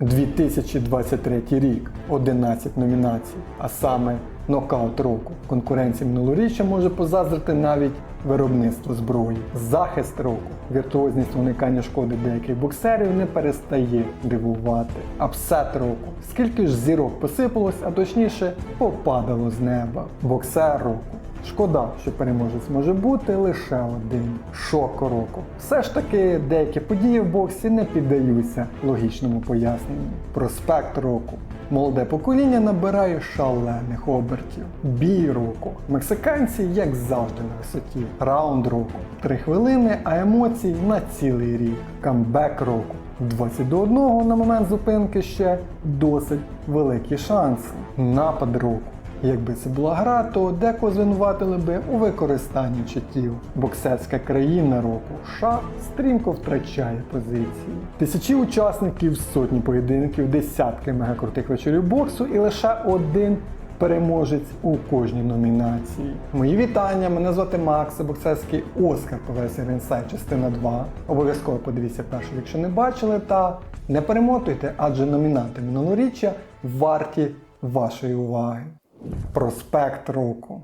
2023 рік 11 номінацій, а саме нокаут року. Конкуренції минулоріччя може позаздрити навіть виробництво зброї. Захист року, віртуозність уникання шкоди деяких боксерів не перестає дивувати. Апсет року. Скільки ж зірок посипалось, а точніше попадало з неба. Боксер року. Шкода, що переможець може бути лише один. Шок року. Все ж таки деякі події в боксі не піддаються логічному поясненню. Проспект року. Молоде покоління набирає шалених обертів. Бій року. Мексиканці, як завжди, на висоті. Раунд року. Три хвилини, а емоцій на цілий рік. Камбек року. 20 до 1 на момент зупинки ще досить великі шанси. Напад року. Якби це була гра, то декого звинуватили би у використанні читів. Боксерська країна року США стрімко втрачає позиції. Тисячі учасників, сотні поєдинків, десятки мегакрутих вечорів боксу і лише один переможець у кожній номінації. Мої вітання, мене звати Макс, боксерський Оскар по версії Ренсайд, частина 2. Обов'язково подивіться першу, якщо не бачили, та не перемотуйте, адже номінанти минулоріччя варті вашої уваги. Проспект року.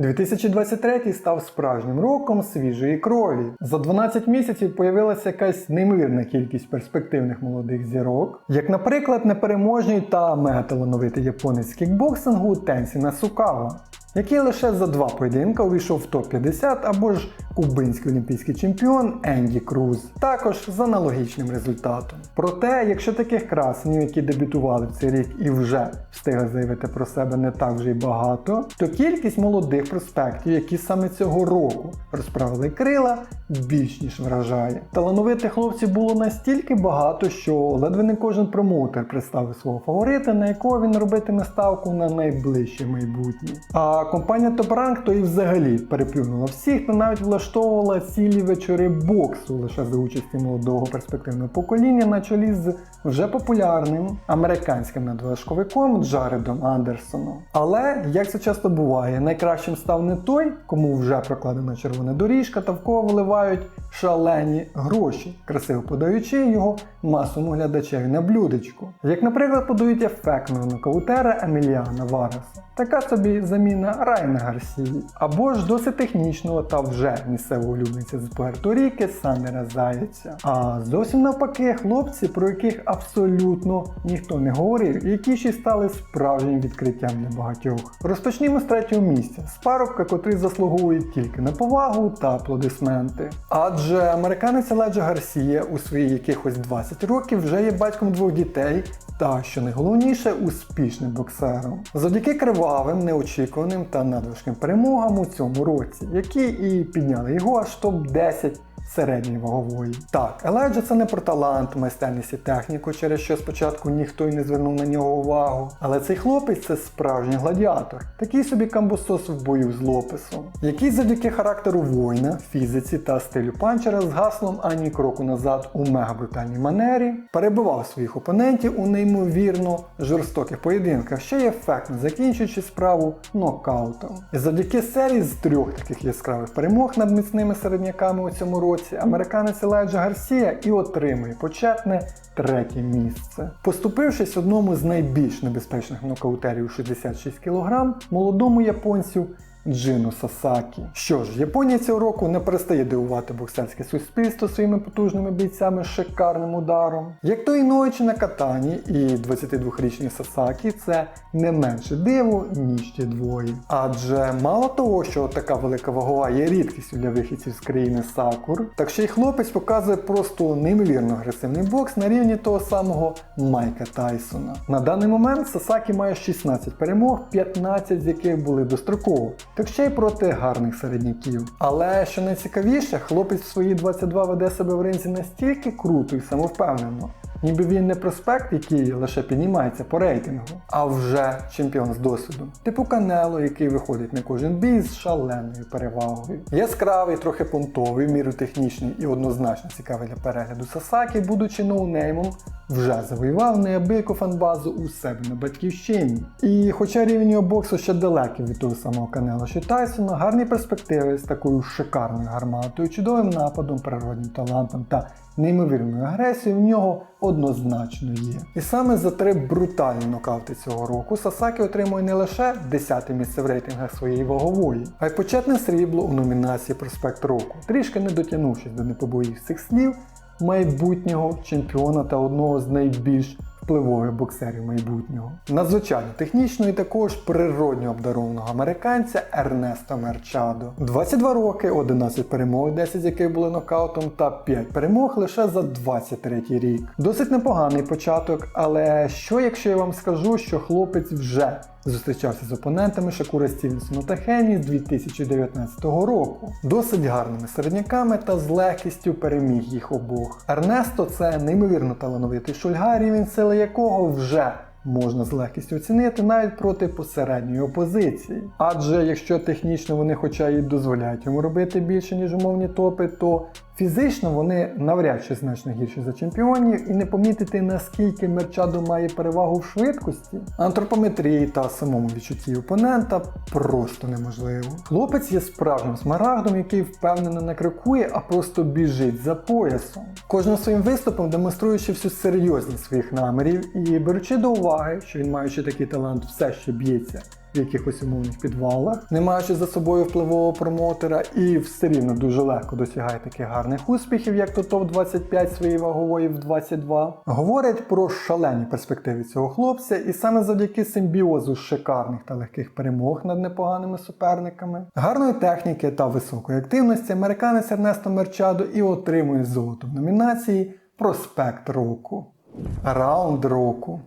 2023 став справжнім роком свіжої крові. За 12 місяців появилася якась неймовірна кількість перспективних молодих зірок, як, наприклад, непереможний та мегаталановитий японець кікбоксингу Тенсі Насукава, який лише за два поєдинка увійшов в топ-50 або ж кубинський олімпійський чемпіон Енді Круз, також з аналогічним результатом. Проте, якщо таких красенів, які дебютували в цей рік і вже встигли заявити про себе не так вже й багато, то кількість молодих проспектів, які саме цього року розправили крила, більш ніж вражає. Талановитих хлопців було настільки багато, що ледве не кожен промоутер представив свого фаворита, на якого він робитиме ставку на найближче майбутнє. А компанія Rank то і взагалі переплюнула всіх та навіть влаштовувала цілі вечори боксу лише за участі молодого перспективного покоління на чолі з вже популярним американським надважковиком Джаредом Андерсоном. Але, як це часто буває, найкращим став не той, кому вже прокладена червона доріжка та в кого вливають шалені гроші, красиво подаючи його масовому глядачеві на блюдечку. Як, наприклад, подають ефектного нокаутера Еміліана Вареса. Така собі заміна Райна Гарсії. Або ж досить технічного та вже місцевого улюбленця з Пуерто-Ріки Сандера Заяця. А зовсім навпаки, хлопці, про яких абсолютно ніхто не говорив, які ще стали справжнім відкриттям для багатьох. Розпочнімо з третього місця. З парубка, котрий заслуговує тільки на повагу та аплодисменти. Адже американець Леджа Гарсія у свої якихось 20 років вже є батьком двох дітей та, що найголовніше, успішним боксером. Завдяки кривавим, неочікуваним та надважким перемогам у цьому році, які і підняли його аж топ-10 середньої вагової. Так, Еледжа це не про талант, майстерність і техніку, через що спочатку ніхто й не звернув на нього увагу. Але цей хлопець це справжній гладіатор, такий собі камбосос в бою з Лопесом, який завдяки характеру воїна, фізиці та стилю панчера з гаслом ані кроку назад у мегабрутальній манері перебивав своїх опонентів у неймовірно жорстоких поєдинках, ще й ефектно закінчуючи справу нокаутом. І завдяки серії з трьох таких яскравих перемог над міцними середняками у цьому році американець Елайджа Гарсія і отримує почетне третє місце. Поступившись одному з найбільш небезпечних нокаутерів 66 кг, молодому японцю Джину Сасакі. Що ж, Японія цього року не перестає дивувати боксерське суспільство своїми потужними бійцями з шикарним ударом. Як то і Ноїчі на катані, і 22-річний Сасакі це не менше диво, ніж ті двоє. Адже мало того, що така велика вагова є рідкістю для вихідців з країни Сакур, так ще й хлопець показує просто неймовірно агресивний бокс на рівні того самого Майка Тайсона. На даний момент Сасакі має 16 перемог, 15 з яких були достроково так ще й проти гарних середняків. Але що найцікавіше, хлопець в свої 22 веде себе в ринзі настільки круто і самовпевнено. Ніби він не проспект, який лише піднімається по рейтингу, а вже чемпіон з досвідом. Типу Канело, який виходить на кожен бій з шаленою перевагою. Яскравий, трохи понтовий, міру технічний і однозначно цікавий для перегляду Сасакі, будучи ноунеймом, вже завоював неабияку фанбазу у себе на батьківщині. І хоча рівень його боксу ще далекий від того самого Канело, що Тайсона, гарні перспективи з такою шикарною гарматою, чудовим нападом, природнім талантом та неймовірної агресії в нього однозначно є. І саме за три брутальні нокаути цього року Сасакі отримує не лише 10 місце в рейтингах своєї вагової, а й почетне срібло у номінації Проспект року, трішки не дотягнувшись до непобоїв цих слів майбутнього чемпіона та одного з найбільш впливових боксерів майбутнього. Надзвичайно технічно і також природньо обдарованого американця Ернесто Мерчадо. 22 роки, 11 перемог, 10 з яких були нокаутом, та 5 перемог лише за 23 рік. Досить непоганий початок, але що якщо я вам скажу, що хлопець вже Зустрічався з опонентами Шакура Стівенсона та Хені з 2019 року, досить гарними середняками та з легкістю переміг їх обох. Ернесто це неймовірно талановитий шульга, рівень сили якого вже можна з легкістю оцінити навіть проти посередньої опозиції. Адже якщо технічно вони хоча й дозволяють йому робити більше, ніж умовні топи, то Фізично вони навряд чи значно гірші за чемпіонів, і не помітити наскільки Мерчадо має перевагу в швидкості, антропометрії та самому відчутті опонента просто неможливо. Хлопець є справжнім смарагдом, який впевнено не крокує, а просто біжить за поясом. Кожним своїм виступом демонструючи всю серйозність своїх намірів і беручи до уваги, що він маючи такий талант, все ще б'ється в якихось умовних підвалах, не маючи за собою впливового промотера, і все рівно дуже легко досягає таких гарних успіхів, як то топ-25 своєї вагової в 22. Говорять про шалені перспективи цього хлопця, і саме завдяки симбіозу шикарних та легких перемог над непоганими суперниками, гарної техніки та високої активності, американець Ернесто Мерчадо і отримує золото в номінації Проспект року. Раунд року.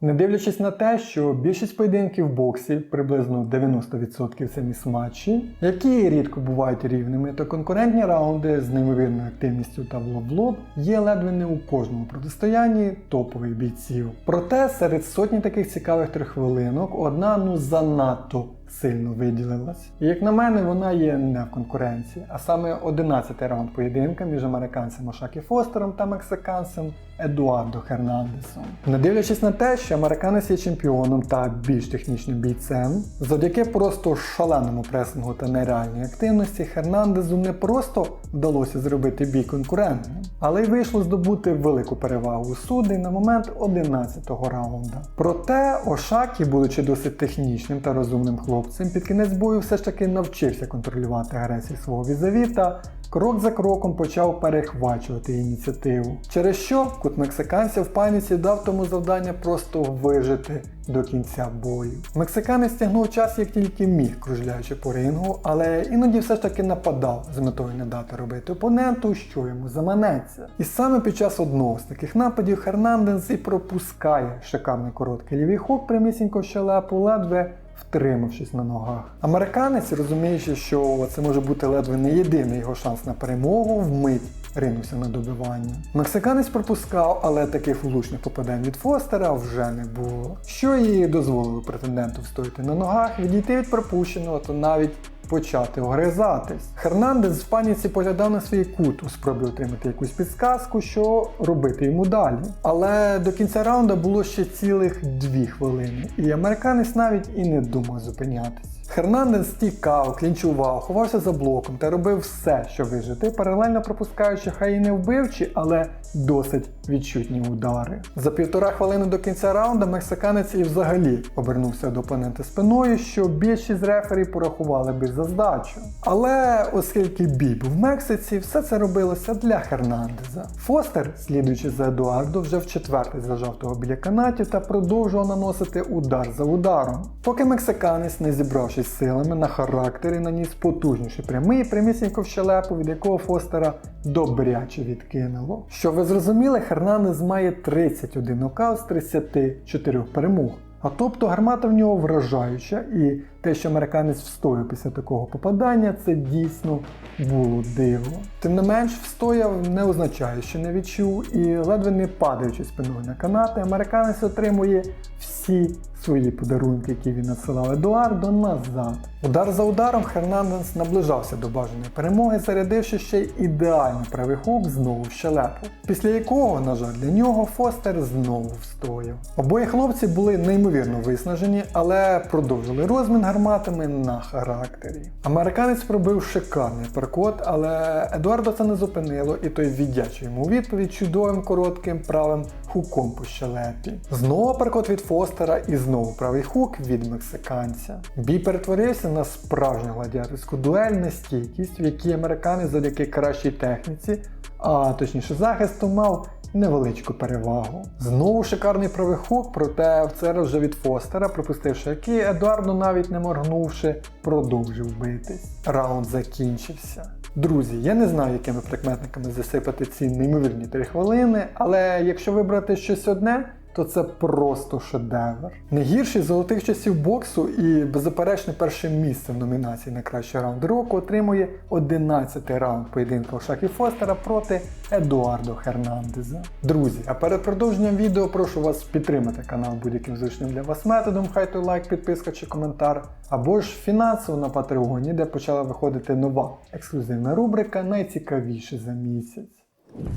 Не дивлячись на те, що більшість поєдинків в боксі, приблизно 90% самі міс-матчі, які рідко бувають рівними, то конкурентні раунди з неймовірною активністю та в є ледве не у кожному протистоянні топових бійців. Проте серед сотні таких цікавих трихвилинок одна ну занадто сильно виділилась. І як на мене, вона є не в конкуренції, а саме 11-й раунд поєдинка між американцем Ошакі Фостером та мексиканцем Едуардо Хернандесом. Не дивлячись на те, що американець є чемпіоном та більш технічним бійцем, завдяки просто шаленому пресингу та нереальній активності Хернандезу не просто вдалося зробити бій конкурентним, але й вийшло здобути велику перевагу у суди на момент 11-го раунда. Проте Ошакі, будучи досить технічним та розумним хлопцем, під кінець бою все ж таки навчився контролювати агресію свого візаві та крок за кроком почав перехвачувати ініціативу. Через що кут мексиканця в паніці дав тому завдання просто вижити до кінця бою. Мексиканець стягнув час як тільки міг, кружляючи по рингу, але іноді все ж таки нападав з метою не дати робити опоненту, що йому заманеться. І саме під час одного з таких нападів Хернандес і пропускає шикарний короткий лівий хук прямісінько щелепу, ледве втримавшись на ногах. Американець, розуміючи, що це може бути ледве не єдиний його шанс на перемогу, вмить ринувся на добивання. Мексиканець пропускав, але таких влучних попадань від Фостера вже не було. Що їй дозволило претенденту встояти на ногах, відійти від пропущеного, то навіть почати огризатись. Хернандес в паніці поглядав на свій кут у спробі отримати якусь підсказку, що робити йому далі. Але до кінця раунда було ще цілих дві хвилини, і американець навіть і не думав зупинятись. Хернандес стікав, клінчував, ховався за блоком та робив все, щоб вижити, паралельно пропускаючи хай і не вбивчі, але досить відчутні удари. За півтора хвилини до кінця раунда мексиканець і взагалі обернувся до опонента спиною, що більшість рефері порахували би за здачу. Але оскільки бій був в Мексиці, все це робилося для Хернандеза. Фостер, слідуючи за Едуардо, вже в четвертий зажав того біля канатів та продовжував наносити удар за ударом. Поки мексиканець, не зібравшись силами на характері, наніс потужніший прямий прямісінько в щелепу, від якого Фостера добряче відкинуло. Що ви зрозуміли, Хернандес має 31 нокаут з 34 перемог. А тобто гармата в нього вражаюча, і те, що американець встояв після такого попадання, це дійсно було диво. Тим не менш, встояв не означає, що не відчув, і ледве не падаючи спиною на канати, американець отримує всі свої подарунки, які він надсилав Едуардо, назад. Удар за ударом Хернандес наближався до бажаної перемоги, зарядивши ще й ідеальний правий хук знову в щелепу. Після якого, на жаль, для нього Фостер знову встояв. Обоє хлопці були неймовірно виснажені, але продовжили розмін гарматами на характері. Американець пробив шикарний паркот, але Едуардо це не зупинило, і той віддячив йому відповідь чудовим коротким правим хуком по щелепі. Знову паркот від Фостера і знову правий хук від мексиканця. Бій перетворився на справжню гладіаторську дуель на стійкість, в якій американець завдяки кращій техніці, а точніше захисту, мав невеличку перевагу. Знову шикарний правий хук, проте в це вже від Фостера, пропустивши який, Едуардо навіть не моргнувши, продовжив битись. Раунд закінчився. Друзі, я не знаю, якими прикметниками засипати ці неймовірні 3 хвилини, але якщо вибрати щось одне, то це просто шедевр. Не гірший золотих часів боксу і беззаперечне перше місце в номінації на кращий раунд року отримує 11-й раунд поєдинку Шакі Фостера проти Едуардо Хернандеза. Друзі, а перед продовженням відео прошу вас підтримати канал будь-яким зручним для вас методом, хай то лайк, підписка чи коментар, або ж фінансово на Патреоні, де почала виходити нова ексклюзивна рубрика Найцікавіше за місяць.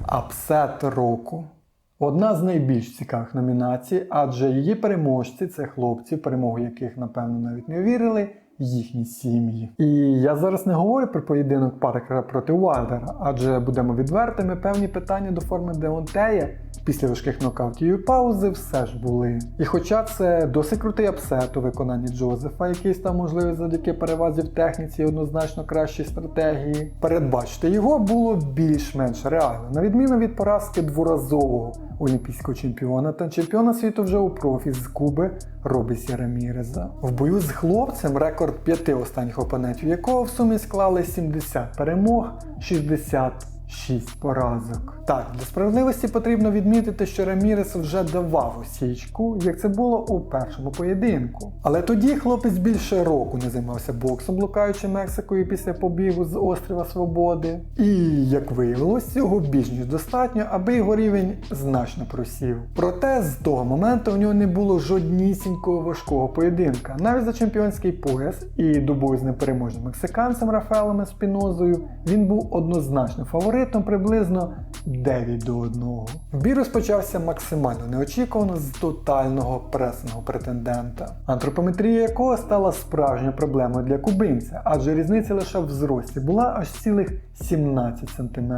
Апсет року. Одна з найбільш цікавих номінацій, адже її переможці це хлопці, перемогу яких, напевно, навіть не вірили, їхні сім'ї. І я зараз не говорю про поєдинок Паркера проти Уайлдера, адже будемо відвертими, певні питання до форми Деонтея після важких нокаутів і паузи все ж були. І хоча це досить крутий апсет у виконанні Джозефа, який став можливий завдяки перевазі в техніці і однозначно кращій стратегії, передбачити його було більш-менш реально, на відміну від поразки дворазового олімпійського чемпіона та чемпіона світу вже у профі з Куби Робісі Раміреза. В бою з хлопцем рекорд п'яти останніх опонентів якого в сумі склали 70 перемог, 60 6 поразок. Так, для справедливості потрібно відмітити, що Рамірес вже давав осічку, як це було у першому поєдинку. Але тоді хлопець більше року не займався боксом, блукаючи Мексикою після побігу з острова Свободи. І, як виявилось, цього більш ніж достатньо, аби його рівень значно просів. Проте з того моменту у нього не було жоднісінького важкого поєдинка. Навіть за чемпіонський пояс і до бою з непереможним мексиканцем Рафаелем Еспінозою він був однозначно фаворитом приблизно 9 до 1. Бій розпочався максимально неочікувано з тотального пресного претендента, антропометрія якого стала справжньою проблемою для кубинця, адже різниця лише в зрості була аж цілих 17 см.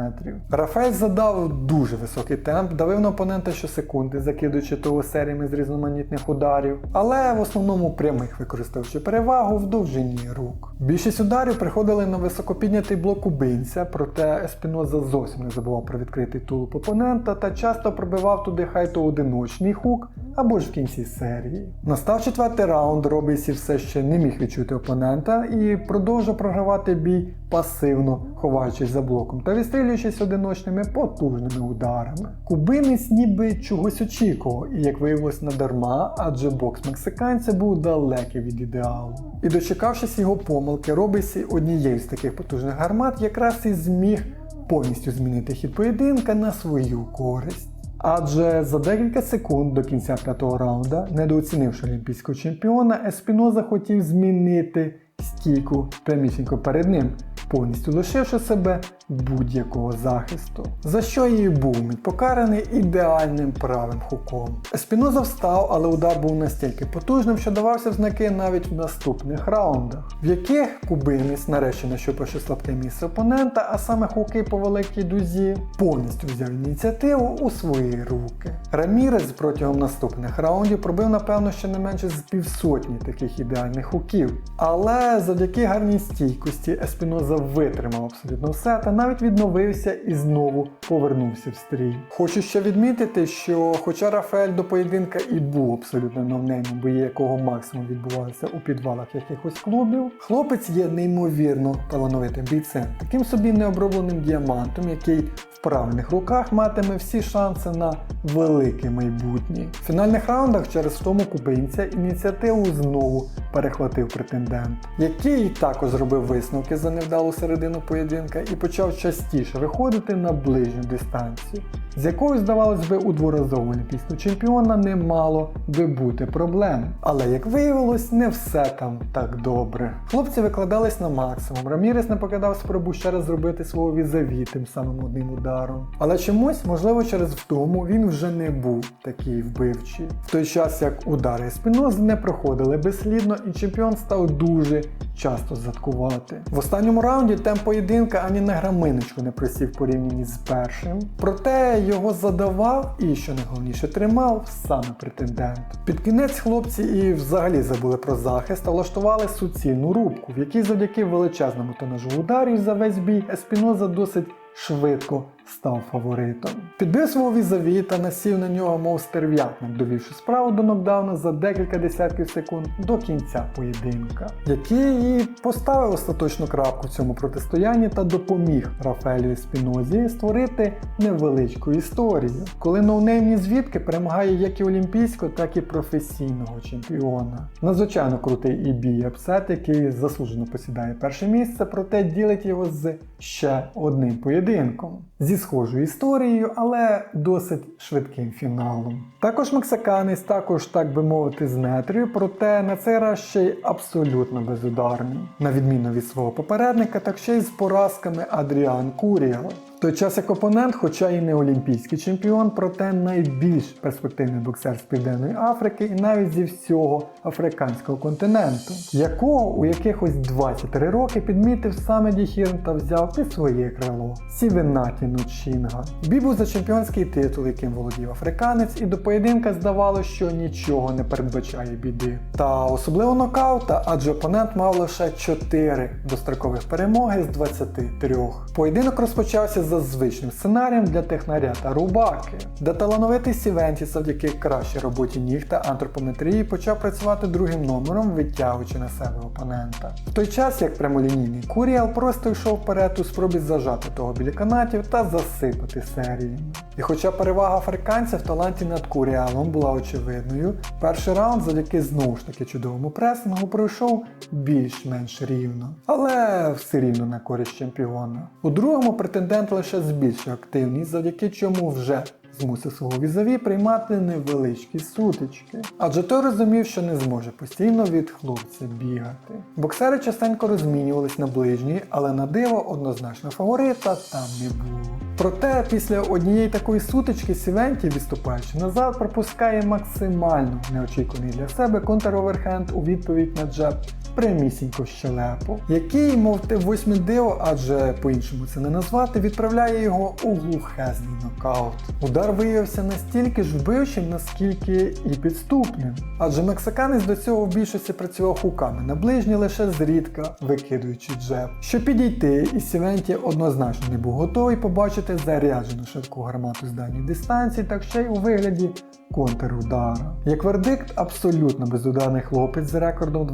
Рафаель задав дуже високий темп, давив на опонента щосекунди, закидуючи того серіями з різноманітних ударів, але в основному прямих використовуючи перевагу в довжині рук. Більшість ударів приходили на високопіднятий блок кубинця, проте Еспіноза зовсім не забував про відкритий тулуб опонента та часто пробивав туди хай то одиночний хук або ж в кінці серії. Настав четвертий раунд, Робісі все ще не міг відчути опонента і продовжив програвати бій пасивно, ховаючись за блоком та відстрілюючись одиночними потужними ударами. Кубинець ніби чогось очікував, і як виявилось надарма, адже бокс мексиканця був далекий від ідеалу. І дочекавшись його помилки, Робісі однією з таких потужних гармат якраз і зміг повністю змінити хід поєдинка на свою користь. Адже за декілька секунд до кінця п'ятого раунда, недооцінивши олімпійського чемпіона, Еспіноза хотів змінити стійку прямісінько перед ним, повністю лишивши себе будь-якого захисту. За що її мить покараний ідеальним правим хуком. Еспіноза встав, але удар був настільки потужним, що давався в знаки навіть в наступних раундах, в яких кубинець нарешті нащупавши слабке місце опонента, а саме хуки по великій дузі, повністю взяв ініціативу у свої руки. Рамірес протягом наступних раундів пробив, напевно, ще не менше з півсотні таких ідеальних хуків. Але завдяки гарній стійкості Еспіноза витримав абсолютно все та навіть відновився і знову повернувся в стрій. Хочу ще відмітити, що хоча Рафаель до поєдинка і був абсолютно новнеймом, бої якого максимум відбувалися у підвалах якихось клубів, хлопець є неймовірно талановитим бійцем, таким собі необробленим діамантом, який в правильних руках матиме всі шанси на велике майбутнє. В фінальних раундах через втому кубинця ініціативу знову перехватив претендент, який також зробив висновки за невдалу вдалу середину поєдинка і почав частіше виходити на ближню дистанцію, з якою, здавалось би, у дворазового олімпійського чемпіона не мало би бути проблем. Але як виявилось, не все там так добре. Хлопці викладались на максимум. Рамірес не покидав спробу ще раз зробити свого візаві тим самим одним ударом. Але чомусь, можливо, через втому він вже не був такий вбивчий. В той час як удари спінози не проходили безслідно, і чемпіон став дуже часто заткувати. В останньому раунді темп поєдинка ані на граминочку не просів порівнянні з першим. Проте його задавав і, що найголовніше, тримав саме претендент. Під кінець хлопці і взагалі забули про захист та влаштували суцільну рубку, в якій завдяки величезному тонажу ударів за весь бій Еспіноза досить швидко став фаворитом. Підбив свого візаві та насів на нього, мов стерв'ятник, довівши справу до нокдауна за декілька десятків секунд до кінця поєдинка, який і поставив остаточну крапку в цьому протистоянні та допоміг Рафаелю Еспінозі створити невеличку історію, коли ноунеймні звідки перемагає як і олімпійського, так і професійного чемпіона. Надзвичайно крутий і бій апсет, який заслужено посідає перше місце, проте ділить його з ще одним поєдинком. Зі схожою історією, але досить швидким фіналом. Також мексиканець, також, так би мовити, з нетрію, проте на цей раз ще й абсолютно безударний. На відміну від свого попередника, так ще й з поразками Адріан Куріал. Той час як опонент, хоча і не олімпійський чемпіон, проте найбільш перспективний боксер з Південної Африки і навіть зі всього африканського континенту, якого у якихось 23 роки підмітив саме Діхірн та взяв під своє крило Сівенаті Нучінга. Бій був за чемпіонський титул, яким володів африканець, і до поєдинка здавалося, що нічого не передбачає біди. Та особливо нокаута, адже опонент мав лише 4 дострокових перемоги з 23. Поєдинок розпочався за звичним сценарієм для технаря та рубаки, де талановитий Сівенті завдяки кращій роботі ніг та антропометрії почав працювати другим номером, витягуючи на себе опонента. В той час, як прямолінійний Куріал просто йшов вперед у спробі зажати того біля канатів та засипати серіями. І хоча перевага африканця в таланті над Куріалом була очевидною, перший раунд завдяки знову ж таки чудовому пресингу пройшов більш-менш рівно, але все рівно на користь чемпіона. У другому претендент лише збільшив активність, завдяки чому вже змусив свого візаві приймати невеличкі сутички, адже той розумів, що не зможе постійно від хлопця бігати. Боксери частенько розмінювались на ближній, але на диво однозначно фаворита там не було. Проте після однієї такої сутички Сівенті, відступаючи назад, пропускає максимально неочікуваний для себе контр-оверхенд у відповідь на джеб прямісінько щелепу, який, мов те восьме диво, адже по-іншому це не назвати, відправляє його у глухезний нокаут. Удар виявився настільки ж вбивчим, наскільки і підступним. Адже мексиканець до цього в більшості працював хуками на ближній лише зрідка викидуючи джеб. Щоб підійти, і Сівенті однозначно не був готовий побачити заряджену швидку гармату з дальньої дистанції, так ще й у вигляді контрудара. Як вердикт, абсолютно безударний хлопець з рекордом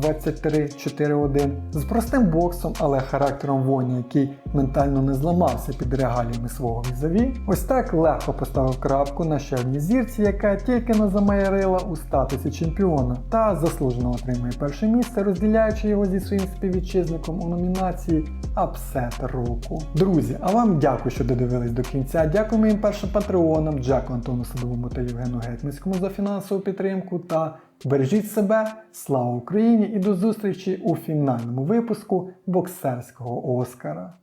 23-4-1, з простим боксом, але характером воні, який ментально не зламався під регаліями свого візаві, ось так легко поставив крапку на ще зірці, яка тільки не замаярила у статусі чемпіона та заслужено отримує перше місце, розділяючи його зі своїм співвітчизником у номінації Апсет року. Друзі, а вам дякую, що додивились до кінця. Дякую моїм першим патреонам, Джеку Антону Садовому та Євгену Гетьманському за фінансову підтримку та бережіть себе, слава Україні і до зустрічі у фінальному випуску боксерського Оскара.